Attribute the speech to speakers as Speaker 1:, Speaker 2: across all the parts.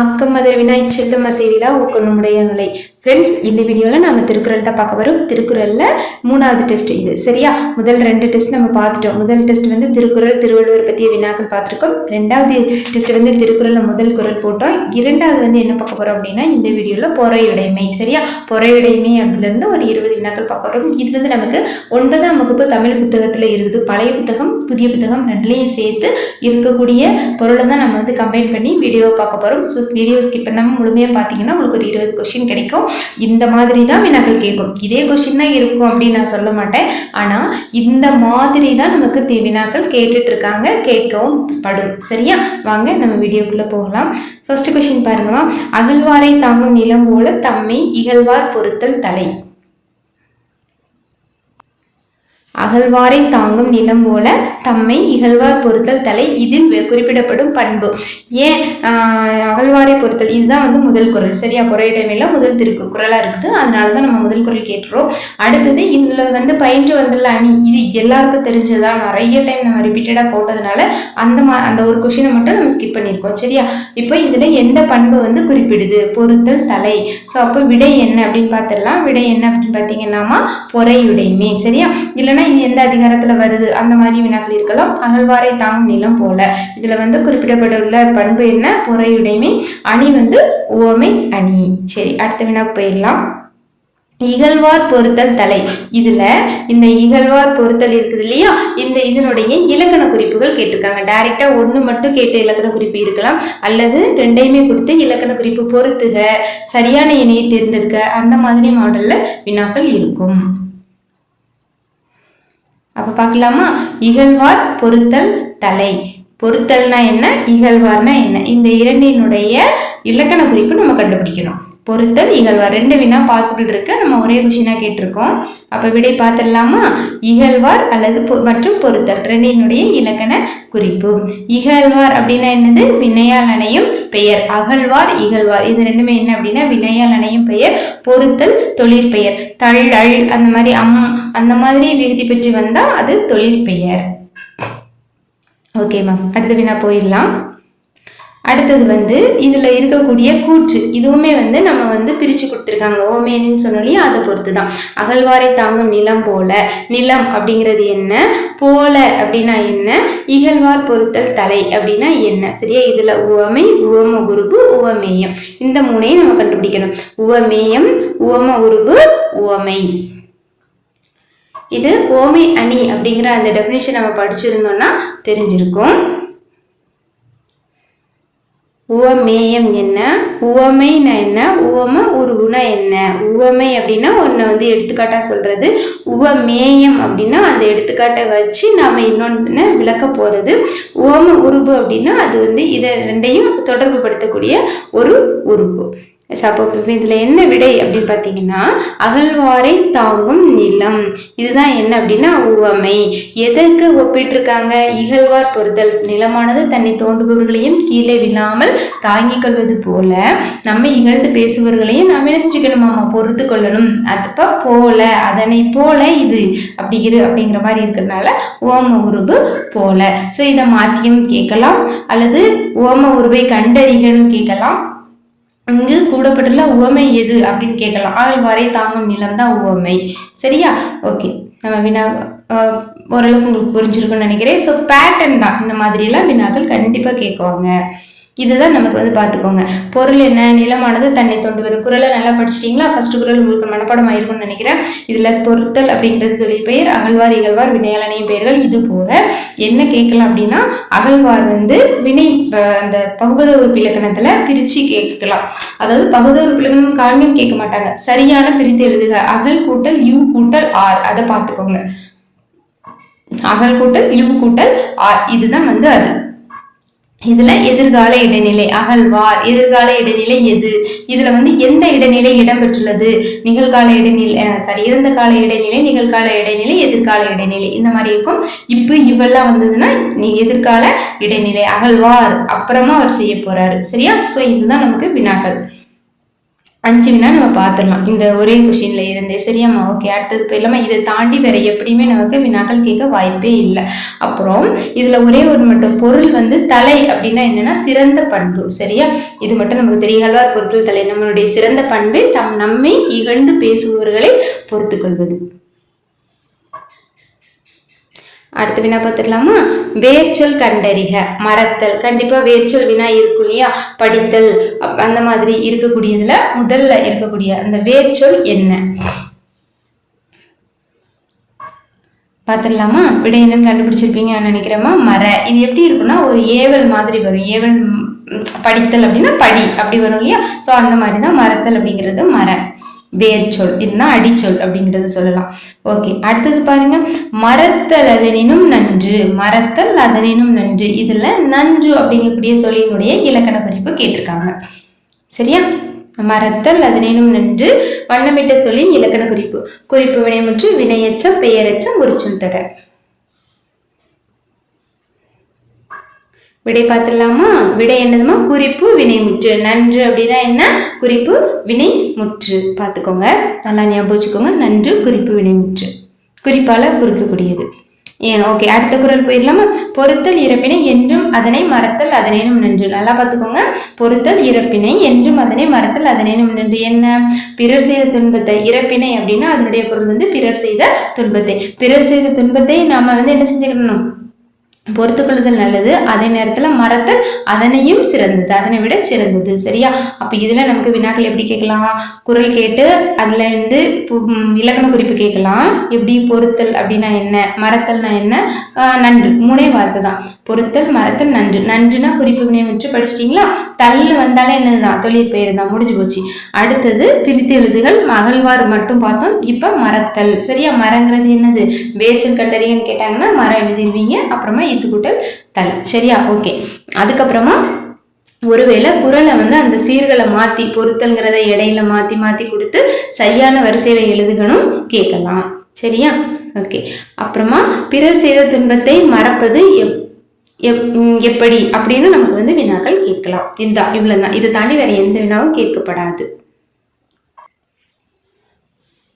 Speaker 1: ஆக்கம் அதர் வினாய் செல்லும் அசைவிலா உக்கனுடைய நிலை ஃப்ரெண்ட்ஸ் இந்த வீடியோவில் நம்ம திருக்குறள் தான் பார்க்க வரும் திருக்குறளில் மூணாவது டெஸ்ட் இது சரியா முதல் ரெண்டு டெஸ்ட் நம்ம பார்த்துட்டோம் முதல் டெஸ்ட் வந்து திருக்குறள் திருவள்ளுவர் பற்றிய வினாக்கள் பார்த்துருக்கோம் ரெண்டாவது டெஸ்ட் வந்து திருக்குறளில் முதல் குரல் போட்டோம் இரண்டாவது வந்து என்ன பார்க்க போகிறோம் அப்படின்னா இந்த வீடியோவில் பொறையுடைமை சரியா பொறையுடைமை அதுலேருந்து ஒரு இருபது வினாக்கள் பார்க்க வரும் இது வந்து நமக்கு ஒன்பதாம் வகுப்பு தமிழ் புத்தகத்தில் இருக்குது பழைய புத்தகம் புதிய புத்தகம் ரெண்டுலேயும் சேர்த்து இருக்கக்கூடிய பொருளை தான் நம்ம வந்து கம்பைன் பண்ணி வீடியோவை பார்க்க போகிறோம் ஸோ வீடியோ ஸ்கிப் பண்ணாமல் முழுமையாக பார்த்தீங்கன்னா உங்களுக்கு ஒரு இருபது கொஸ்டின் கிடைக்கும் இந்த மாதிரி தான் வினாக்கள் கேட்கும் இதே கொஷின் தான் இருக்கும் அப்படின்னு நான் சொல்ல மாட்டேன் ஆனால் இந்த மாதிரி தான் நமக்கு வினாக்கள் கேட்டுட்டு இருக்காங்க கேட்கவும் படும் சரியா வாங்க நம்ம வீடியோக்குள்ளே போகலாம் ஃபர்ஸ்ட் கொஷின் பாருங்கம்மா அகழ்வாரை தாங்கும் நிலம் போல தம்மை இகழ்வார் பொருத்தல் தலை அகழ்வாரை தாங்கும் நிலம் போல தம்மை இகழ்வார் பொருத்தல் தலை இதில் குறிப்பிடப்படும் பண்பு ஏன் அகழ்வாரை பொருத்தல் இதுதான் வந்து முதல் குரல் சரியா புறையிடமையில முதல் திருக்கு குரலா இருக்குது அதனால தான் நம்ம முதல் குரல் கேட்டுறோம் அடுத்தது இதில் வந்து பயின்று வந்துள்ள அணி இது எல்லாருக்கும் தெரிஞ்சதான் நிறைய டைம் நம்ம ரிப்பீட்டடாக போட்டதுனால அந்த மா அந்த ஒரு கொஷினை மட்டும் நம்ம ஸ்கிப் பண்ணியிருக்கோம் சரியா இப்போ இதில் எந்த பண்பு வந்து குறிப்பிடுது பொருத்தல் தலை ஸோ அப்போ விடை என்ன அப்படின்னு பார்த்துடலாம் விடை என்ன அப்படின்னு பார்த்தீங்கன்னாமா பொறையுடைமை சரியா இல்லைன்னா எந்த அதிகாரத்துல வருது அந்த மாதிரி வினாக்கள் இருக்கலாம் அகழ்வாரை தாங்கும் நிலம் போல இதுல வந்து குறிப்பிடப்பட்டுள்ள பண்பு என்ன பொறையுடைமை அணி வந்து ஓமை அணி சரி அடுத்த வினாக்கு போயிடலாம் இகழ்வார் பொருத்தல் தலை இதுல இந்த இகழ்வார் பொருத்தல் இருக்குது இல்லையா இந்த இதனுடைய இலக்கண குறிப்புகள் கேட்டிருக்காங்க டைரக்டா ஒன்று மட்டும் கேட்டு இலக்கண குறிப்பு இருக்கலாம் அல்லது ரெண்டையுமே கொடுத்து இலக்கண குறிப்பு பொருத்துக சரியான இணையை தேர்ந்தெடுக்க அந்த மாதிரி மாடல்ல வினாக்கள் இருக்கும் அப்போ பார்க்கலாமா இகழ்வார் பொருத்தல் தலை பொருத்தல்னா என்ன இகழ்வார்னா என்ன இந்த இரண்டினுடைய இலக்கண குறிப்பு நம்ம கண்டுபிடிக்கணும் பொருத்தல் இகழ்வார் ரெண்டு வினா பாசிபிள் இருக்கு நம்ம ஒரே கொஷினா கேட்டிருக்கோம் அப்போ விடை பார்த்துடலாமா இகழ்வார் அல்லது மற்றும் பொருத்தல் ரெண்டினுடைய இலக்கண குறிப்பு இகழ்வார் அப்படின்னா என்னது வினையால் அணையும் பெயர் அகழ்வார் இகழ்வார் இது ரெண்டுமே என்ன அப்படின்னா வினையால் அணையும் பெயர் பொருத்தல் தொழிற்பெயர் தள் அள் அந்த மாதிரி அம் அந்த மாதிரி விகுதி பெற்று வந்தால் அது தொழிற்பெயர் ஓகே மேம் அடுத்த வினா போயிடலாம் அடுத்தது வந்து இதில் இருக்கக்கூடிய கூற்று இதுவுமே வந்து நம்ம வந்து பிரித்து கொடுத்துருக்காங்க ஓமேனின்னு சொன்னாலே அதை பொறுத்து தான் அகழ்வாரை தாங்கும் நிலம் போல நிலம் அப்படிங்கிறது என்ன போல அப்படின்னா என்ன இகழ்வார் பொருத்தல் தலை அப்படின்னா என்ன சரியா இதில் உவமை உவம உருபு உவமேயம் இந்த மூணையும் நம்ம கண்டுபிடிக்கணும் உவமேயம் உவம உருபு உவமை இது ஓமை அணி அப்படிங்கிற அந்த டெஃபினேஷன் நம்ம படிச்சிருந்தோம்னா தெரிஞ்சிருக்கும் உவமேயம் என்ன உவமைனா என்ன உவமை உவம உருவுனா என்ன உவமை அப்படின்னா ஒன்றை வந்து எடுத்துக்காட்டாக சொல்கிறது உவமேயம் அப்படின்னா அந்த எடுத்துக்காட்டை வச்சு நாம் இன்னொன்று விளக்க போகிறது உவம உருவு அப்படின்னா அது வந்து இதை ரெண்டையும் தொடர்பு படுத்தக்கூடிய ஒரு உறுப்பு அப்போ இதில் என்ன விடை அப்படின்னு பார்த்தீங்கன்னா அகழ்வாரை தாங்கும் நிலம் இதுதான் என்ன அப்படின்னா உவமை எதற்கு ஒப்பிட்டிருக்காங்க இகழ்வார் பொறுத்தல் நிலமானது தன்னை தோண்டுபவர்களையும் கீழே விழாமல் தாங்கிக் கொள்வது போல நம்ம இகழ்ந்து பேசுபவர்களையும் நம்ம என்ன பொறுத்து கொள்ளணும் அதுப்ப போல அதனை போல இது அப்படிங்கிற அப்படிங்கிற மாதிரி இருக்கிறதுனால ஓம உருபு போல ஸோ இதை மாத்தியும் கேட்கலாம் அல்லது ஓம உருவை கண்டறிகனும் கேட்கலாம் இங்கு கூடப்பட்டுள்ள உவமை எது அப்படின்னு கேட்கலாம் ஆழ்வாரை தாங்கும் நிலம் தான் உவமை சரியா ஓகே நம்ம வினா ஓரளவுக்கு உங்களுக்கு புரிஞ்சிருக்கும்னு நினைக்கிறேன் ஸோ பேட்டர்ன் தான் இந்த மாதிரிலாம் வினாக்கள் கண்டிப்பாக கேட்குவாங்க இதுதான் நமக்கு வந்து பார்த்துக்கோங்க பொருள் என்ன நிலமானது தன்னை தொண்டு வரும் குரலை நல்லா படிச்சிட்டிங்களா ஃபர்ஸ்ட் குரல் உங்களுக்கு மனப்பாடம் ஆயிருக்கும்னு நினைக்கிறேன் இதில் பொருத்தல் அப்படிங்கிறது பெயர் அகழ்வார் இகழ்வார் வினையாளனையும் பெயர்கள் இது போக என்ன கேட்கலாம் அப்படின்னா அகழ்வார் வந்து வினை அந்த பகுபத உறுப்பு இலக்கணத்தில் பிரித்து கேட்கலாம் அதாவது பகுத உறுப்பு இலக்கணம் கேட்க மாட்டாங்க சரியான பிரித்து எழுதுக அகல் கூட்டல் யூ கூட்டல் ஆர் அதை பார்த்துக்கோங்க அகல் கூட்டல் யூ கூட்டல் ஆர் இதுதான் வந்து அது இதுல எதிர்கால இடைநிலை அகழ்வார் எதிர்கால இடைநிலை எது இதுல வந்து எந்த இடைநிலை இடம்பெற்றுள்ளது நிகழ்கால இடைநிலை சாரி இறந்த கால இடைநிலை நிகழ்கால இடைநிலை எதிர்கால இடைநிலை இந்த மாதிரி இருக்கும் இப்போ இவெல்லாம் வந்ததுன்னா எதிர்கால இடைநிலை அகழ்வார் அப்புறமா அவர் செய்ய போறாரு சரியா சோ இதுதான் நமக்கு வினாக்கள் அஞ்சு வினா நம்ம பார்த்துடலாம் இந்த ஒரே கொஷின்ல இருந்தே சரியாம்மா ஓகே அடுத்தது போயிடலாமா இதை தாண்டி வேறு எப்படியுமே நமக்கு வினாக்கள் கேட்க வாய்ப்பே இல்லை அப்புறம் இதில் ஒரே ஒரு மட்டும் பொருள் வந்து தலை அப்படின்னா என்னென்னா சிறந்த பண்பு சரியா இது மட்டும் நமக்கு தெரியாதவா பொறுத்தல் தலை நம்மளுடைய சிறந்த பண்பு தம் நம்மை இகழ்ந்து பேசுபவர்களை பொறுத்துக்கொள்வது அடுத்து வினா பார்த்துக்கலாமா வேர்ச்சொல் கண்டறிக மறத்தல் கண்டிப்பாக வேர்ச்சொல் வினா இருக்கும் இல்லையா படித்தல் அந்த மாதிரி இருக்கக்கூடியதுல முதல்ல இருக்கக்கூடிய அந்த வேர்ச்சொல் என்ன பார்த்துடலாமா விட என்னன்னு கண்டுபிடிச்சிருப்பீங்கன்னு நினைக்கிறோமா மர இது எப்படி இருக்குன்னா ஒரு ஏவல் மாதிரி வரும் ஏவல் படித்தல் அப்படின்னா படி அப்படி வரும் இல்லையா ஸோ அந்த மாதிரி தான் மரத்தல் அப்படிங்கிறது மர சொல் இதுனா அடிச்சொல் அப்படிங்கிறது சொல்லலாம் ஓகே அடுத்தது பாருங்க மரத்தல் அதனினும் நன்று மரத்தல் அதனினும் நன்று இதுல நன்று அப்படிங்கக்கூடிய சொல்லினுடைய இலக்கண குறிப்பு கேட்டிருக்காங்க சரியா மரத்தல் அதனினும் நன்று வண்ணமிட்ட சொல்லின் இலக்கண குறிப்பு குறிப்பு வினைமுற்று வினையச்சம் பெயரச்சம் உரிச்சல் தொடர் விடை பார்த்துடலாமா விடை என்னதுமா குறிப்பு வினை முற்று நன்று அப்படின்னா என்ன குறிப்பு வினை முற்று பார்த்துக்கோங்க நல்லா ஞாபகம் வச்சுக்கோங்க நன்று குறிப்பு வினை முற்று குறிப்பால் குறிக்கக்கூடியது ஏன் ஓகே அடுத்த குரல் போயிடலாமா பொருத்தல் இறப்பினை என்றும் அதனை மறத்தல் அதனேனும் நன்று நல்லா பார்த்துக்கோங்க பொருத்தல் இறப்பினை என்றும் அதனை மறத்தல் அதனேனும் நன்று என்ன பிறர் செய்த துன்பத்தை இறப்பினை அப்படின்னா அதனுடைய பொருள் வந்து பிறர் செய்த துன்பத்தை பிறர் செய்த துன்பத்தை நாம் வந்து என்ன செஞ்சுக்கணும் பொறுத்துக்கொள்ளுதல் நல்லது அதே நேரத்தில் மரத்தல் அதனையும் சிறந்தது அதனை விட சிறந்தது சரியா அப்போ இதில் நமக்கு வினாக்கள் எப்படி கேட்கலாம் குரல் கேட்டு அதில் இருந்து இலக்கண குறிப்பு கேட்கலாம் எப்படி பொருத்தல் அப்படின்னா என்ன மரத்தல்னா என்ன நன்று மூணே வார்த்தை தான் பொருத்தல் மரத்தல் நன்று நன்றுனா குறிப்பு வினை வச்சு படிச்சிட்டிங்களா தள்ளு வந்தாலே என்னதுதான் தொழில் பெயர் தான் முடிஞ்சு போச்சு அடுத்தது பிரித்து எழுதுகள் மட்டும் பார்த்தோம் இப்போ மரத்தல் சரியா மரங்கிறது என்னது வேச்சல் கண்டறியன்னு கேட்டாங்கன்னா மரம் எழுதிருவீங்க அப்புறமா நேத்து கூட்டல் தல் சரியா ஓகே அதுக்கப்புறமா ஒருவேளை குரலை வந்து அந்த சீர்களை மாத்தி பொருத்தல்ங்கிறத இடையில மாத்தி மாத்தி கொடுத்து சரியான வரிசையில எழுதுகணும் கேட்கலாம் சரியா ஓகே அப்புறமா பிறர் செய்த துன்பத்தை மறப்பது எப் எப்படி அப்படின்னு நமக்கு வந்து வினாக்கள் கேட்கலாம் இதுதான் இவ்வளவுதான் இதை தாண்டி வேற எந்த வினாவும் கேட்கப்படாது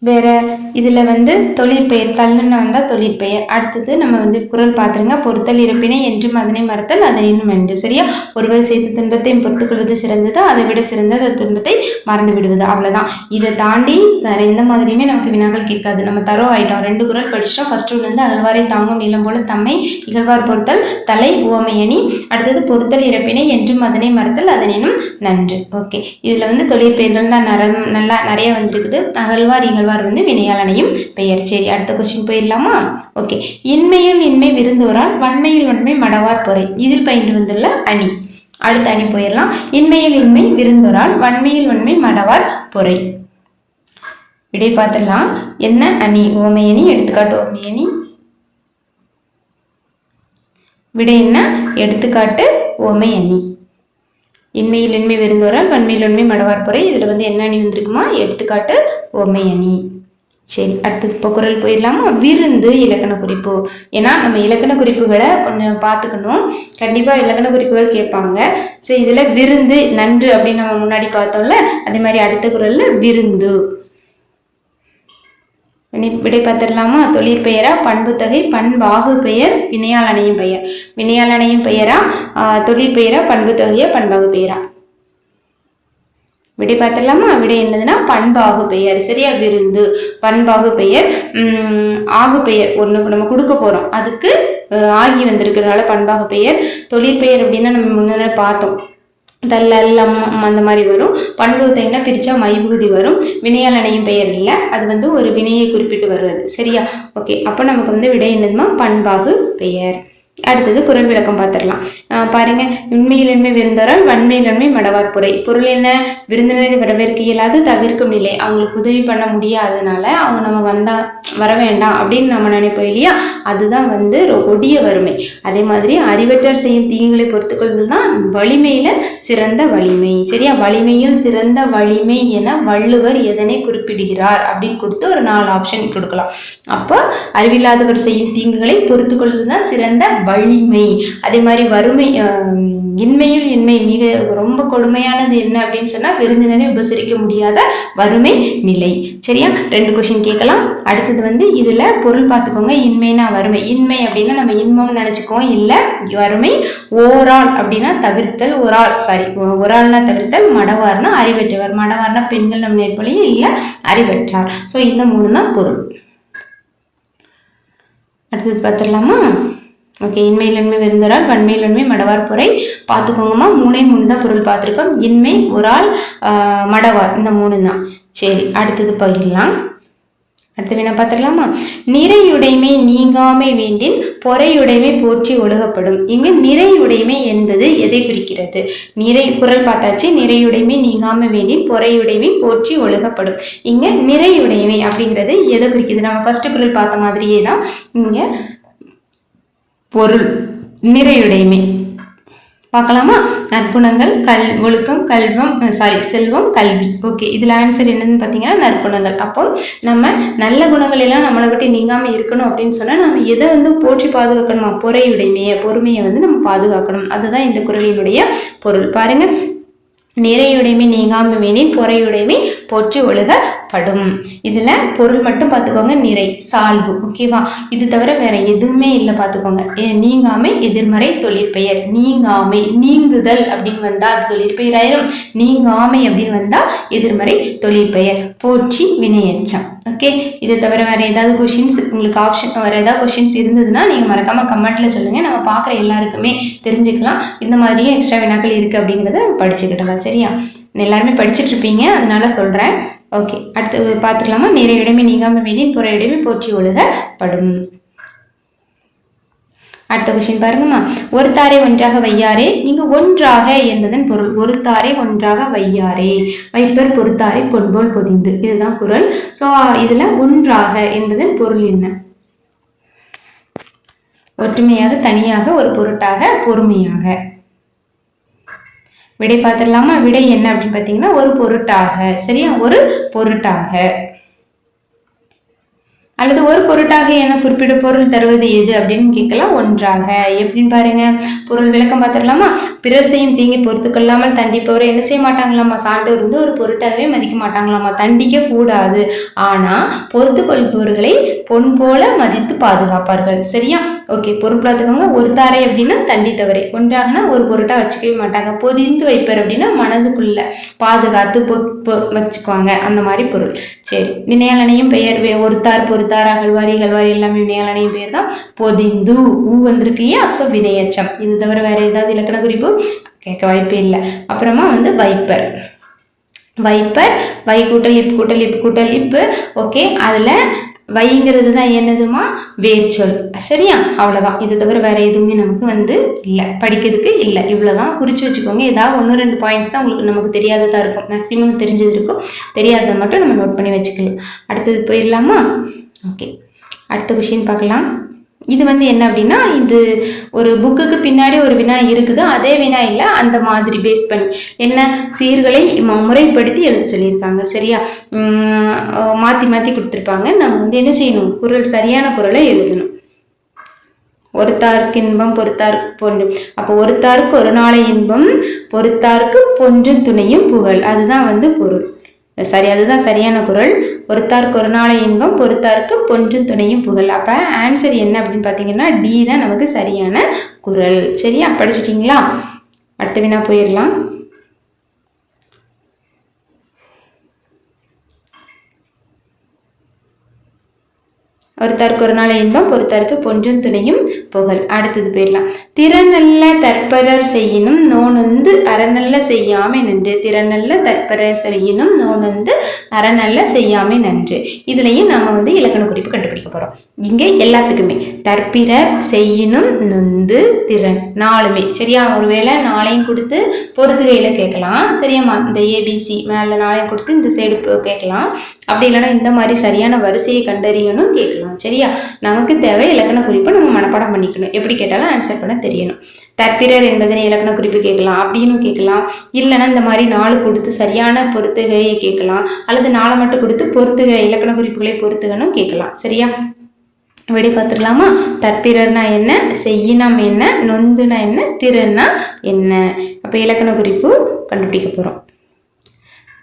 Speaker 1: வேறு இதில் வந்து தொழிற்பெயர் தள்ளுன்னு வந்தால் தொழிற்பெயர் அடுத்தது நம்ம வந்து குரல் பார்த்துருங்க பொறுத்தல் இருப்பினை என்றும் அதனை மறுத்தல் அதனும் என்று சரியா ஒருவர் செய்த துன்பத்தை பொறுத்துக்கொள்வது சிறந்தது அதை விட சிறந்தது துன்பத்தை மறந்து விடுவது அவ்வளோதான் இதை தாண்டி வேறு எந்த மாதிரியுமே நமக்கு வினாக்கள் கேட்காது நம்ம தரோ ஆகிட்டோம் ரெண்டு குரல் படிச்சிட்டோம் ஃபர்ஸ்ட் ஒன்று வந்து அகழ்வாரை தாங்கும் நிலம் போல தம்மை இகழ்வார் பொறுத்தல் தலை ஓமையணி அடுத்தது பொறுத்தல் இறப்பினை என்றும் அதனை மறுத்தல் அதனும் நன்று ஓகே இதில் வந்து தொழிற்பெயர்கள் தான் நரம் நல்லா நிறைய வந்திருக்குது அகழ்வார் இகழ்வார் வெல்வார் வந்து வினையாளனையும் பெயர் சரி அடுத்த கொஸ்டின் போயிடலாமா ஓகே இன்மையில் இன்மை விருந்தோரால் வன்மையில் வன்மை மடவார் பொறை இதில் பயின்று வந்துள்ள அணி அடுத்த அணி போயிடலாம் இன்மையில் இன்மை விருந்தோரால் வன்மையில் வன்மை மடவார் பொறை விடை பார்த்துடலாம் என்ன அணி ஓமையணி எடுத்துக்காட்டு ஓமையணி விடை என்ன எடுத்துக்காட்டு ஓமை அணி இன்மையில் இன்மை விருந்தோரால் வன்மையில் உண்மை மடவார் பொறை இதில் வந்து என்ன அணி வந்திருக்குமா எடுத்துக்காட்டு ஓமையணி சரி அடுத்தது இப்போ குரல் போயிடலாமா விருந்து இலக்கண குறிப்பு ஏன்னா நம்ம இலக்கண குறிப்புகளை கொஞ்சம் பார்த்துக்கணும் கண்டிப்பாக இலக்கண குறிப்புகள் கேட்பாங்க ஸோ இதில் விருந்து நன்று அப்படின்னு நம்ம முன்னாடி பார்த்தோம்ல அதே மாதிரி அடுத்த குரலில் விருந்து விடை பார்த்துடலாமா தொழிற் பெயரா பண்புத்தொகை பண்பாகு பெயர் வினையாளனையும் பெயர் வினையாளனையும் பெயரா தொழிற் பெயரா பண்புத்தொகையா பண்பாகு பெயரா விடை பார்த்துடலாமா விடை என்னதுன்னா பண்பாகு பெயர் சரியா விருந்து பண்பாகு பெயர் ஆகு பெயர் ஒன்று நம்ம கொடுக்க போகிறோம் அதுக்கு ஆகி வந்திருக்கிறனால பண்பாகு பெயர் பெயர் அப்படின்னா நம்ம முன்னே பார்த்தோம் தல்லல் அம் அந்த மாதிரி வரும் பண்புகத்தைனா பிரித்தா மைபுகுதி வரும் வினையால் அணையும் பெயர் இல்லை அது வந்து ஒரு வினையை குறிப்பிட்டு வருவது சரியா ஓகே அப்போ நமக்கு வந்து விடை என்னதுமா பண்பாகு பெயர் அடுத்தது குரல் விளக்கம் பார்த்துடலாம் பாருங்க உண்மையிலின்மை விருந்தோரால் வன்மையிலின்மை மடவார்புரை பொருள் என்ன விருந்தினரை வரவேற்க இயலாது தவிர்க்கும் நிலை அவங்களுக்கு உதவி பண்ண முடியாததுனால அவங்க நம்ம வந்தா வர வேண்டாம் அப்படின்னு நம்ம நினைப்போம் இல்லையா அதுதான் வந்து கொடிய வறுமை அதே மாதிரி அறிவற்றார் செய்யும் தீங்குகளை பொறுத்துக்கொள்வது தான் வலிமையில் சிறந்த வலிமை சரியா வலிமையும் சிறந்த வலிமை என வள்ளுவர் எதனை குறிப்பிடுகிறார் அப்படின்னு கொடுத்து ஒரு நாலு ஆப்ஷன் கொடுக்கலாம் அப்போ அறிவில்லாதவர் செய்யும் தீங்குகளை பொறுத்துக்கொள்வது தான் சிறந்த வலிமை அதே மாதிரி வறுமை இன்மையில் இன்மை மிக ரொம்ப கொடுமையானது என்ன அப்படின்னு சொன்னால் விருந்தினரை உபசரிக்க முடியாத வறுமை நிலை சரியா ரெண்டு கொஷின் கேட்கலாம் அடுத்தது வந்து இதில் பொருள் பார்த்துக்கோங்க இன்மைனா வறுமை இன்மை அப்படின்னா நம்ம இன்பம்னு நினச்சிக்கோம் இல்லை வறுமை ஓரால் அப்படின்னா தவிர்த்தல் ஒரால் சாரி ஒரால்னா தவிர்த்தல் மடவார்னா அறிவற்றவர் மடவார்னா பெண்கள் நம்ம நேர்பொழியும் இல்லை அறிவற்றார் ஸோ இந்த மூணு தான் பொருள் அடுத்தது பார்த்துடலாமா ஓகே இன்மையில் உண்மை விருந்தரால் வன்மையில் உண்மை மடவார் பொறை பார்த்துக்கோங்கம்மா மூணே மூணு தான் பொருள் பார்த்துருக்கோம் இன்மை ஒரு ஆள் மடவார் இந்த மூணு தான் சரி அடுத்தது பகிரலாம் அடுத்து வேணா பார்த்துக்கலாமா நிறையுடைமை நீங்காமை வேண்டின் பொறையுடைமை போற்றி ஒழுகப்படும் இங்கு நிறையுடைமை என்பது எதை குறிக்கிறது நிறை குரல் பார்த்தாச்சு நிறையுடைமை நீங்காமை வேண்டின் பொறையுடைமை போற்றி ஒழுகப்படும் இங்க நிறையுடைமை அப்படிங்கிறது எதை குறிக்கிறது நம்ம ஃபர்ஸ்ட் குரல் பார்த்த மாதிரியே தான் இங்க பொருள் நிறையுடைமை பார்க்கலாமா நற்குணங்கள் கல் ஒழுக்கம் கல்வம் சாரி செல்வம் கல்வி ஓகே இதில் ஆன்சர் என்னென்னு பார்த்தீங்கன்னா நற்குணங்கள் அப்போ நம்ம நல்ல குணங்கள் எல்லாம் நம்மளை விட்டு நீங்காமல் இருக்கணும் அப்படின்னு சொன்னால் நம்ம எதை வந்து போற்றி பாதுகாக்கணுமா பொறையுடைமையை பொறுமையை வந்து நம்ம பாதுகாக்கணும் அதுதான் இந்த குரலினுடைய பொருள் பாருங்கள் நிறையுடைமை நீங்காமை மீனின் பொறையுடைமை போற்றி ஒழுகப்படும் இதில் பொருள் மட்டும் பார்த்துக்கோங்க நிறை சால்வு ஓகேவா இது தவிர வேற எதுவுமே இல்லை பார்த்துக்கோங்க நீங்காமை எதிர்மறை தொழிற்பெயர் நீங்காமை நீங்குதல் அப்படின்னு வந்தால் அது தொழிற்பெயராயிரும் நீங்காமை அப்படின்னு வந்தால் எதிர்மறை தொழிற்பெயர் போற்றி வினையச்சம் ஓகே இதை தவிர வேறு ஏதாவது கொஷின்ஸ் உங்களுக்கு ஆப்ஷன் வேறு ஏதாவது கொஷின்ஸ் இருந்ததுன்னா நீங்கள் மறக்காமல் கமெண்ட்டில் சொல்லுங்கள் நம்ம பார்க்குற எல்லாருக்குமே தெரிஞ்சுக்கலாம் இந்த மாதிரியும் எக்ஸ்ட்ரா வினாக்கள் இருக்குது அப்படிங்கிறத நம்ம படிச்சுக்கிட்டலாம் சரியா எல்லாருமே இருப்பீங்க அதனால சொல்கிறேன் ஓகே அடுத்து பார்த்துக்கலாமா நிறைய இடமே நீங்காமல் வேண்டிய புற இடமே போற்றி ஒழுகப்படும் அடுத்த கொஸ்டின் பாருங்கம்மா ஒரு தாரை ஒன்றாக வையாரே இங்கு ஒன்றாக என்பதன் பொருள் ஒரு தாரை ஒன்றாக வையாரே வைப்பர் பொறுத்தாரை பொன்போல் பொதிந்து இதுதான் குரல் ஸோ இதில் ஒன்றாக என்பதன் பொருள் என்ன ஒற்றுமையாக தனியாக ஒரு பொருட்டாக பொறுமையாக விடை பார்த்துடலாமா விடை என்ன அப்படின்னு பார்த்தீங்கன்னா ஒரு பொருட்டாக சரியா ஒரு பொருட்டாக அல்லது ஒரு பொருட்டாக என குறிப்பிட்ட பொருள் தருவது எது அப்படின்னு கேட்கலாம் ஒன்றாக எப்படின்னு பாருங்க பொருள் விளக்கம் பார்த்துடலாமா பிறர் செய்யும் தீங்கி பொறுத்து கொள்ளாமல் தண்டிப்பவரை என்ன செய்ய மாட்டாங்களாமா சான்றோர் வந்து ஒரு பொருட்டாகவே மதிக்க மாட்டாங்களாமா தண்டிக்க கூடாது ஆனால் பொறுத்து கொள்பவர்களை பொன் போல மதித்து பாதுகாப்பார்கள் சரியா ஓகே பொறுப்பு ஒரு தாரை அப்படின்னா தண்டித்தவரை ஒன்றாகனா ஒரு பொருட்டாக வச்சுக்கவே மாட்டாங்க பொதிந்து வைப்பர் அப்படின்னா மனதுக்குள்ள பாதுகாத்து வச்சுக்குவாங்க அந்த மாதிரி பொருள் சரி வினையாளனையும் பெயர் ஒரு தார் பொறுத்து பொதுத்தார் அகழ்வாரி இகழ்வாரி எல்லாமே வினையாளனையும் பேர் தான் பொதிந்து ஊ வந்திருக்கு இல்லையா ஸோ வினையச்சம் இது தவிர வேற ஏதாவது இலக்கண குறிப்பு கேட்க வாய்ப்பே இல்லை அப்புறமா வந்து வைப்பர் வைப்பர் வை கூட்டல் இப் கூட்டல் இப் கூட்டல் இப்பு ஓகே அதில் வைங்கிறது தான் என்னதுமா வேர்ச்சொல் சரியா அவ்வளோதான் இதை தவிர வேறு எதுவுமே நமக்கு வந்து இல்லை படிக்கிறதுக்கு இல்லை இவ்வளோதான் குறித்து வச்சுக்கோங்க ஏதாவது ஒன்று ரெண்டு பாயிண்ட்ஸ் தான் உங்களுக்கு நமக்கு தெரியாததாக இருக்கும் மேக்ஸிமம் தெரிஞ்சது இருக்கும் தெரியாததை மட்டும் நம்ம நோட் பண்ணி வச்சுக்கலாம் அடுத்தது போயிடலாமா ஓகே அடுத்த கொஷின் பார்க்கலாம் இது வந்து என்ன அப்படின்னா இது ஒரு புக்குக்கு பின்னாடி ஒரு வினா இருக்குது அதே வினா இல்லை அந்த மாதிரி பேஸ் பண்ணி என்ன சீர்களை முறைப்படுத்தி எழுத சொல்லியிருக்காங்க சரியா மாற்றி மாற்றி கொடுத்துருப்பாங்க நம்ம வந்து என்ன செய்யணும் குரல் சரியான குரலை எழுதணும் ஒருத்தாருக்கு இன்பம் பொறுத்தாருக்கு பொன்று அப்போ ஒருத்தாருக்கு ஒரு நாளை இன்பம் பொறுத்தாருக்கு பொன்றும் துணையும் புகழ் அதுதான் வந்து பொருள் சரி அதுதான் சரியான குரல் ஒருத்தார்க்கு ஒரு நாளை இன்பம் பொறுத்தாருக்கு பொன்றும் துணையும் புகழ் அப்போ ஆன்சர் என்ன அப்படின்னு பார்த்தீங்கன்னா டி தான் நமக்கு சரியான குரல் சரியா படிச்சிட்டிங்களா அடுத்த வினா போயிடலாம் ஒருத்தருக்கு ஒரு நாள் இன்பம் ஒருத்தருக்கு பொன்றும் துணையும் புகழ் அடுத்தது போயிடலாம் திறநல்ல தற்பரர் செய்யினும் நோனுந்து அறநல்ல செய்யாமை நன்று திறநல்ல தற்பரர் செய்யினும் நோனுந்து அறநல்ல செய்யாமை நன்று இதுலையும் நம்ம வந்து இலக்கண குறிப்பு கண்டுபிடிக்க போகிறோம் இங்கே எல்லாத்துக்குமே தற்பிறர் செய்யினும் நொந்து திறன் நாலுமே சரியா ஒருவேளை நாளையும் கொடுத்து பொறுத்துகையில் கேட்கலாம் சரியா இந்த ஏபிசி மேலே நாளையும் கொடுத்து இந்த சைடு கேட்கலாம் அப்படி இல்லைன்னா இந்த மாதிரி சரியான வரிசையை கண்டறியணும் கேட்கலாம் வச்சுக்கலாம் சரியா நமக்கு தேவை இலக்கண குறிப்பை நம்ம மனப்பாடம் பண்ணிக்கணும் எப்படி கேட்டாலும் ஆன்சர் பண்ண தெரியணும் தற்பிறர் என்பதனை இலக்கண குறிப்பு கேட்கலாம் அப்படின்னு கேட்கலாம் இல்லைன்னா இந்த மாதிரி நாலு கொடுத்து சரியான பொறுத்துகையை கேட்கலாம் அல்லது நாளை மட்டும் கொடுத்து பொறுத்துக இலக்கண குறிப்புகளை பொறுத்துகணும் கேட்கலாம் சரியா வெடி பார்த்துக்கலாமா தற்பிறர்னா என்ன செய்யினம் என்ன நொந்துனா என்ன திறன்னா என்ன அப்போ இலக்கண குறிப்பு கண்டுபிடிக்க போகிறோம்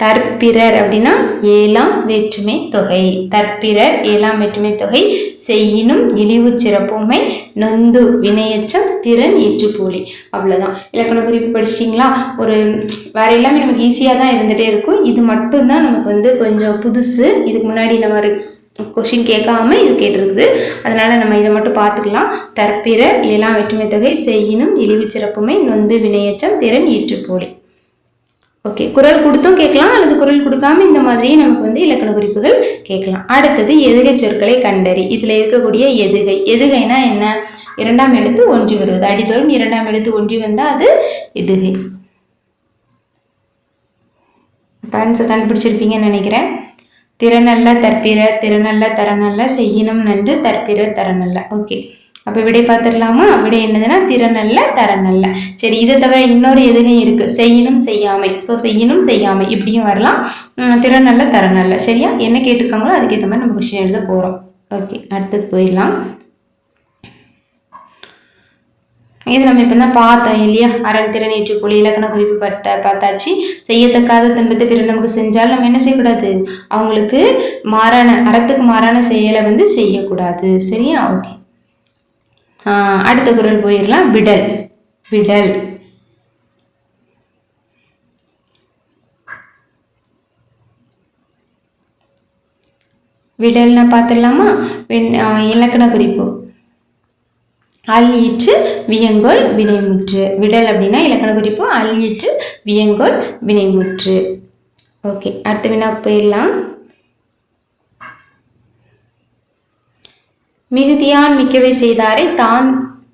Speaker 1: தற்பிறர் அப்படின்னா ஏழாம் வேற்றுமை தொகை தற்பிறர் ஏழாம் வேற்றுமை தொகை செய்யினும் இழிவு சிறப்புமை நொந்து வினையச்சம் திறன் ஏற்றுப்போலி அவ்வளோதான் இலக்கண குறிப்பு படிச்சிட்டிங்களா ஒரு வேற எல்லாமே நமக்கு ஈஸியாக தான் இருந்துகிட்டே இருக்கும் இது மட்டும்தான் நமக்கு வந்து கொஞ்சம் புதுசு இதுக்கு முன்னாடி நம்ம கொஷின் கேட்காம இது கேட்டிருக்குது அதனால் நம்ம இதை மட்டும் பார்த்துக்கலாம் தற்பிற ஏழாம் வேற்றுமை தொகை செய்யினும் இழிவு சிறப்புமை நொந்து வினையச்சம் திறன் ஈற்றுப்போலி ஓகே குரல் கொடுத்தும் கேட்கலாம் அல்லது குரல் கொடுக்காம இந்த மாதிரி நமக்கு வந்து இலக்கண குறிப்புகள் கேட்கலாம் அடுத்தது எதுகை சொற்களை கண்டறி இதில் இருக்கக்கூடிய எதுகை எதுகைனா என்ன இரண்டாம் எழுத்து ஒன்றி வருவது அடித்தோறும் இரண்டாம் எழுத்து ஒன்றி வந்தால் அது எதுகை பேரண்ட்ஸை கண்டுபிடிச்சிருப்பீங்கன்னு நினைக்கிறேன் திறனல்ல தற்பிற திறனல்ல தரநல்ல செய்யணும் நன்று தற்பிற தரநல்ல ஓகே அப்போ விடை பார்த்துடலாமா விடை என்னதுன்னா திறனல்ல தரநல்ல சரி இதை தவிர இன்னொரு எதுவும் இருக்குது செய்யணும் செய்யாமை ஸோ செய்யணும் செய்யாமை இப்படியும் வரலாம் திறனல்ல தரநல்ல சரியா என்ன கேட்டிருக்காங்களோ அதுக்கேற்ற மாதிரி நம்ம கொஸ்டின் எழுத போகிறோம் ஓகே அடுத்தது போயிடலாம் இது நம்ம இப்போ தான் பார்த்தோம் இல்லையா அரண் திறனேற்று குழி இலக்கண குறிப்பு பார்த்த பார்த்தாச்சு செய்யத்தக்காத தின்பத்தை பிறகு நமக்கு செஞ்சால் நம்ம என்ன செய்யக்கூடாது அவங்களுக்கு மாறான அறத்துக்கு மாறான செயலை வந்து செய்யக்கூடாது சரியா ஓகே அடுத்த குரல் போயிடலாம் விடல் விடல் விடல்னா பார்த்துடலாமா இலக்கண குறிப்பு அல் ஈற்று வியங்கோல் வினைமுற்று விடல் அப்படின்னா இலக்கண குறிப்பு அல் ஈற்று வியங்கோல் வினைமுற்று ஓகே அடுத்த வினாவுக்கு போயிடலாம் மிகுதியான் மிக்கவை செய்தாரே தான்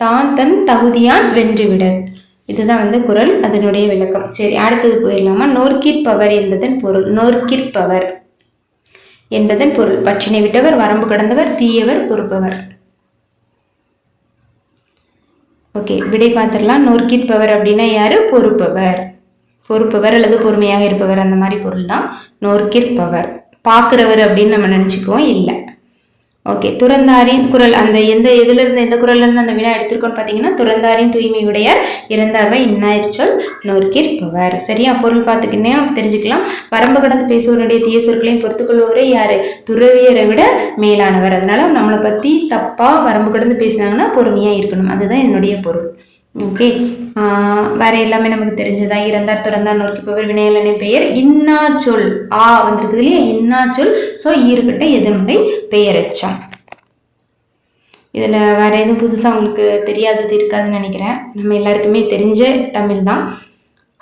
Speaker 1: தான் தன் தகுதியான் வென்றுவிடல் இதுதான் வந்து குரல் அதனுடைய விளக்கம் சரி அடுத்தது போயிடலாமா நோர்கிற்பவர் என்பதன் பொருள் நோர்கிற்பவர் என்பதன் பொருள் பற்றினை விட்டவர் வரம்பு கடந்தவர் தீயவர் பொறுப்பவர் ஓகே விடை பார்த்துடலாம் நோர்கிற்பவர் அப்படின்னா யாரு பொறுப்பவர் பொறுப்பவர் அல்லது பொறுமையாக இருப்பவர் அந்த மாதிரி பொருள் தான் நோர்கிற்பவர் பார்க்குறவர் அப்படின்னு நம்ம நினச்சிக்குவோம் இல்லை ஓகே துறந்தாரின் குரல் அந்த எந்த இருந்து எந்த இருந்து அந்த வினா எடுத்திருக்கோன்னு பார்த்தீங்கன்னா துறந்தாரின் தூய்மை உடையார் இறந்தார்வை இன்னாயிற்சொல் நோர்கிற்பவர் சரியா பொருள் பார்த்துக்கினே தெரிஞ்சுக்கலாம் வரம்பு கடந்து பேசுவோருடைய தீய சொற்களையும் பொறுத்துக்கொள்வோரே யார் துறவியரை விட மேலானவர் அதனால நம்மளை பற்றி தப்பாக வரம்பு கடந்து பேசினாங்கன்னா பொறுமையாக இருக்கணும் அதுதான் என்னுடைய பொருள் ஓகே வேற எல்லாமே நமக்கு தெரிஞ்சதா இறந்தார் திறந்தார் நோக்கி போவர் வினையலனை பெயர் இன்னா சொல் ஆ வந்திருக்குது இல்லையா இன்னா சொல் ஸோ ஈர்கிட்ட எதிர்மறை பெயரச்சம் இதில் வேற எதுவும் புதுசாக உங்களுக்கு தெரியாதது இருக்காதுன்னு நினைக்கிறேன் நம்ம எல்லாருக்குமே தெரிஞ்ச தமிழ் தான்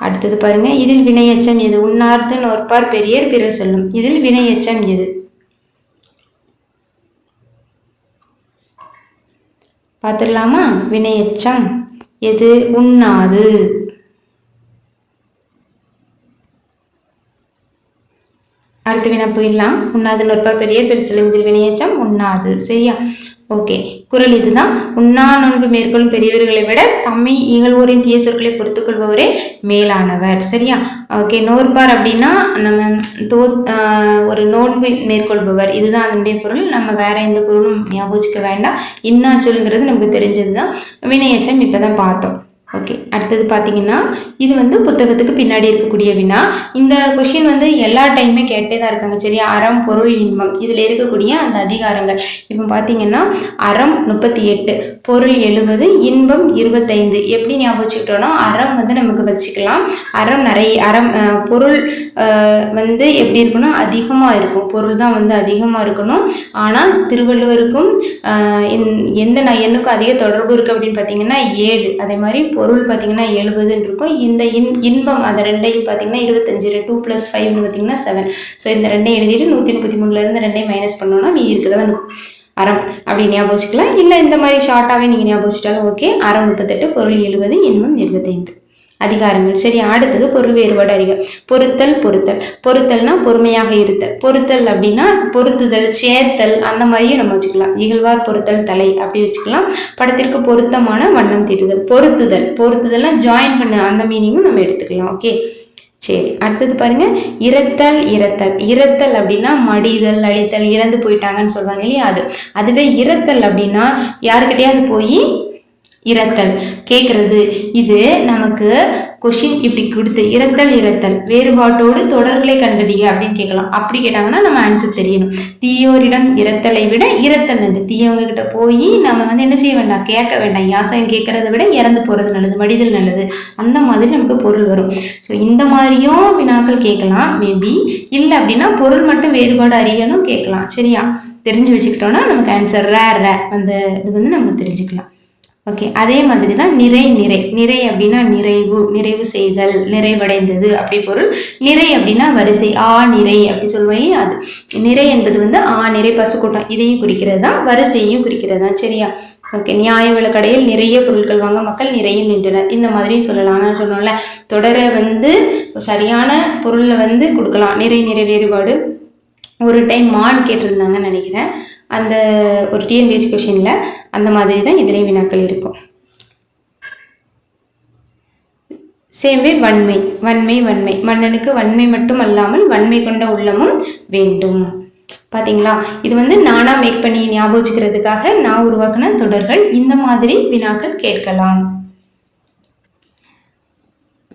Speaker 1: அடுத்தது பாருங்கள் இதில் வினையச்சம் எது உன்னார்த்து நோற்பார் பெரியர் பிறர் சொல்லும் இதில் வினையச்சம் எது பார்த்துடலாமா வினையச்சம் எது உண்ணாது அடுத்த வினா போயிடலாம் உண்ணாதுன்னு நொற்பா பெரிய பெருசலை முதல் வினையச்சம் உண்ணாது சரியா ஓகே குரல் இதுதான் உண்ணா நோன்பு மேற்கொள்ளும் பெரியவர்களை விட தம்மை இகழ்வோரின் தீய சொற்களை பொறுத்து கொள்பவரே மேலானவர் சரியா ஓகே நோர்பார் அப்படின்னா நம்ம தோ ஒரு நோன்பு மேற்கொள்பவர் இதுதான் அதனுடைய பொருள் நம்ம வேற எந்த பொருளும் ஞாபகிக்க வேண்டாம் இன்னா சொல்கிறது நமக்கு தெரிஞ்சது தான் வினையச்சம் இப்போ தான் பார்த்தோம் ஓகே அடுத்தது பார்த்தீங்கன்னா இது வந்து புத்தகத்துக்கு பின்னாடி இருக்கக்கூடிய வினா இந்த கொஷின் வந்து எல்லா டைமே கேட்டே தான் இருக்காங்க சரியா அறம் பொருள் இன்பம் இதில் இருக்கக்கூடிய அந்த அதிகாரங்கள் இப்போ பார்த்தீங்கன்னா அறம் முப்பத்தி எட்டு பொருள் எழுபது இன்பம் இருபத்தைந்து எப்படி ஞாபகம் வச்சுக்கிட்டோம்னா அறம் வந்து நமக்கு வச்சுக்கலாம் அறம் நிறைய அறம் பொருள் வந்து எப்படி இருக்குன்னா அதிகமாக இருக்கும் பொருள் தான் வந்து அதிகமாக இருக்கணும் ஆனால் திருவள்ளுவருக்கும் எந்த எண்ணுக்கும் அதிக தொடர்பு இருக்குது அப்படின்னு பார்த்தீங்கன்னா ஏழு அதே மாதிரி பொருள் பார்த்தீங்கன்னா எழுபதுன்னு இருக்கும் இந்த இன் இன்பம் அந்த ரெண்டையும் பார்த்தீங்கன்னா இருபத்தஞ்சு டூ ப்ளஸ் ஃபைவ்னு பார்த்திங்கன்னா செவன் ஸோ இந்த ரெண்டையும் எழுதிட்டு நூற்றி முப்பத்தி மூணுலேருந்து ரெண்டையும் மைனஸ் பண்ணோன்னா மீ இருக்கிறதா அறம் அப்படி ஞாபகம் வச்சுக்கலாம் இல்லை இந்த மாதிரி ஷார்ட்டாகவே நீங்கள் ஞாபகம் வச்சுட்டாலும் ஓகே அறம் முப்பத்தெட்டு பொருள் எழுபது இன்பம் இருபத்தைந்து அதிகாரங்கள் சரி அடுத்தது பொருள் வேறுபாடு அதிகம் பொருத்தல் பொருத்தல் பொருத்தல்னா பொறுமையாக இருத்தல் பொருத்தல் அப்படின்னா பொருத்துதல் சேர்த்தல் அந்த மாதிரியும் நம்ம வச்சுக்கலாம் இகழ்வார் பொருத்தல் தலை அப்படி வச்சுக்கலாம் படத்திற்கு பொருத்தமான வண்ணம் தீட்டுதல் பொருத்துதல் பொருத்துதல்னா ஜாயின் பண்ண அந்த மீனிங்கும் நம்ம எடுத்துக்கலாம் ஓகே சரி அடுத்தது பாருங்க இறத்தல் இறத்தல் இரத்தல் அப்படின்னா மடிதல் அழித்தல் இறந்து போயிட்டாங்கன்னு சொல்லுவாங்க இல்லையா அது அதுவே இறத்தல் அப்படின்னா யாருக்கிட்டையாவது போய் இறத்தல் கேட்குறது இது நமக்கு கொஷின் இப்படி கொடுத்து இறத்தல் இறத்தல் வேறுபாட்டோடு தொடர்களை கண்டறிய அப்படின்னு கேட்கலாம் அப்படி கேட்டாங்கன்னா நம்ம ஆன்சர் தெரியணும் தீயோரிடம் இரத்தலை விட இரத்தல் நண்டு தீயவங்க கிட்ட போய் நம்ம வந்து என்ன செய்ய வேண்டாம் கேட்க வேண்டாம் யாசகம் கேட்கறத விட இறந்து போகிறது நல்லது மடிதல் நல்லது அந்த மாதிரி நமக்கு பொருள் வரும் ஸோ இந்த மாதிரியும் வினாக்கள் கேட்கலாம் மேபி இல்லை அப்படின்னா பொருள் மட்டும் வேறுபாடு அறியணும் கேட்கலாம் சரியா தெரிஞ்சு வச்சுக்கிட்டோம்னா நமக்கு ஆன்சர் ரே ரே அந்த இது வந்து நம்ம தெரிஞ்சுக்கலாம் ஓகே அதே மாதிரி தான் நிறை நிறை நிறை அப்படின்னா நிறைவு நிறைவு செய்தல் நிறைவடைந்தது அப்படி பொருள் நிறை அப்படின்னா வரிசை ஆ நிறை அப்படி சொல்லுவோம் அது நிறை என்பது வந்து ஆ நிறை பசுக்கூட்டம் இதையும் குறிக்கிறது தான் வரிசையையும் குறிக்கிறது தான் சரியா ஓகே நியாய விலக்கடையில் நிறைய பொருட்கள் வாங்க மக்கள் நிறையில் நின்றனர் இந்த மாதிரி சொல்லலாம் நான் சொன்னோம்ல தொடரை வந்து சரியான பொருளை வந்து கொடுக்கலாம் நிறை நிறை வேறுபாடு ஒரு டைம் மான் கேட்டிருந்தாங்கன்னு நினைக்கிறேன் அந்த ஒரு டிஎன்பிஎஸ் கொஷினில் அந்த மாதிரி தான் எதிரை வினாக்கள் இருக்கும் சேவை வன்மை வன்மை வன்மை மன்னனுக்கு வன்மை மட்டும் அல்லாமல் வன்மை கொண்ட உள்ளமும் வேண்டும் பார்த்தீங்களா இது வந்து நானாக மேக் பண்ணி ஞாபகத்துக்கிறதுக்காக நான் உருவாக்கின தொடர்கள் இந்த மாதிரி வினாக்கள் கேட்கலாம்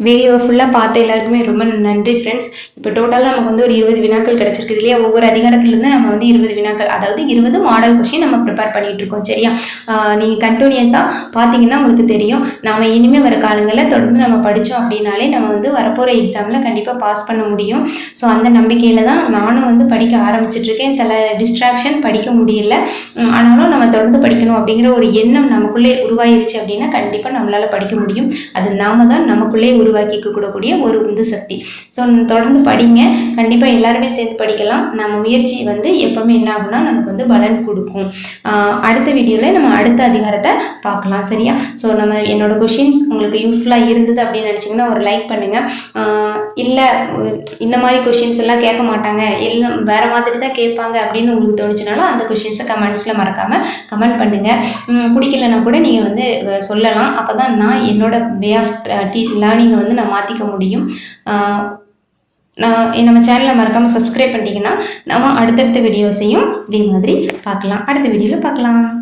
Speaker 1: வீடியோ ஃபுல்லாக பார்த்த எல்லாருக்குமே ரொம்ப நன்றி ஃப்ரெண்ட்ஸ் இப்போ டோட்டலாக நமக்கு வந்து ஒரு இருபது வினாக்கள் கிடச்சிருக்கு இல்லையா ஒவ்வொரு அதிகாரத்துலேருந்து நம்ம வந்து இருபது வினாக்கள் அதாவது இருபது மாடல் கொஷின் நம்ம ப்ரிப்பேர் பண்ணிகிட்டு இருக்கோம் சரியா நீங்கள் கண்டினியூஸாக பார்த்தீங்கன்னா உங்களுக்கு தெரியும் நாம் இனிமேல் வர காலங்களில் தொடர்ந்து நம்ம படித்தோம் அப்படின்னாலே நம்ம வந்து வரப்போகிற எக்ஸாமில் கண்டிப்பாக பாஸ் பண்ண முடியும் ஸோ அந்த நம்பிக்கையில் தான் நானும் வந்து படிக்க ஆரம்பிச்சிட்ருக்கேன் சில டிஸ்ட்ராக்ஷன் படிக்க முடியல ஆனாலும் நம்ம தொடர்ந்து படிக்கணும் அப்படிங்கிற ஒரு எண்ணம் நமக்குள்ளே உருவாயிருச்சு அப்படின்னா கண்டிப்பாக நம்மளால் படிக்க முடியும் அது நாம தான் நமக்குள்ளே ஒரு உருவாக்கிக்க கூடக்கூடிய ஒரு உந்து சக்தி ஸோ தொடர்ந்து படிங்க கண்டிப்பாக எல்லாருமே சேர்ந்து படிக்கலாம் நம்ம முயற்சி வந்து எப்போவுமே என்ன ஆகும்னா நமக்கு வந்து பலன் கொடுக்கும் அடுத்த வீடியோவில் நம்ம அடுத்த அதிகாரத்தை பார்க்கலாம் சரியா ஸோ நம்ம என்னோட கொஷின்ஸ் உங்களுக்கு யூஸ்ஃபுல்லாக இருந்தது அப்படின்னு நினச்சிங்கன்னா ஒரு லைக் பண்ணுங்கள் இல்லை இந்த மாதிரி கொஷின்ஸ் எல்லாம் கேட்க மாட்டாங்க எல்லாம் வேறு மாதிரி தான் கேட்பாங்க அப்படின்னு உங்களுக்கு தோணுச்சுனாலும் அந்த கொஷின்ஸை கமெண்ட்ஸில் மறக்காமல் கமெண்ட் பண்ணுங்கள் பிடிக்கலன்னா கூட நீங்கள் வந்து சொல்லலாம் அப்போ தான் நான் என்னோட வே ஆஃப் டீ லேர்னிங்கை வந்து நான் மாற்றிக்க முடியும் நான் நம்ம சேனலை மறக்காமல் சப்ஸ்கிரைப் பண்ணிட்டீங்கன்னா நம்ம அடுத்தடுத்த வீடியோஸையும் இதே மாதிரி பார்க்கலாம் அடுத்த வீடியோவில் பார்க்கலாம்